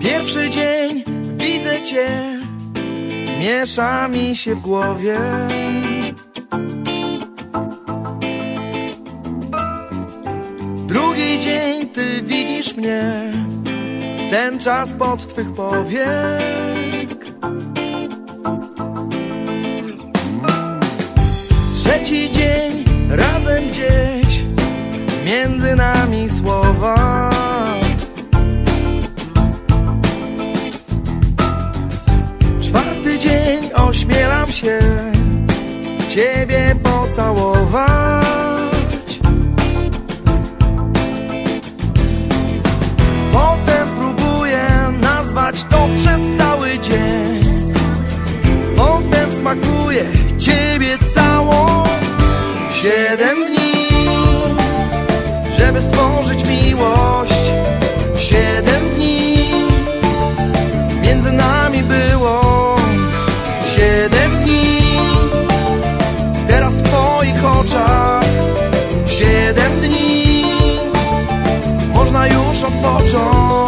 Pierwszy dzień widzę cię, miesza mi się w głowie. Drugi dzień ty widzisz mnie, ten czas pod twych powiek. Trzeci dzień razem gdzieś, się Ciebie pocałować. Potem próbuję nazwać to przez cały dzień. Potem smakuje Ciebie całą. Siedem dni Żeby stworzyć miłość 什么仇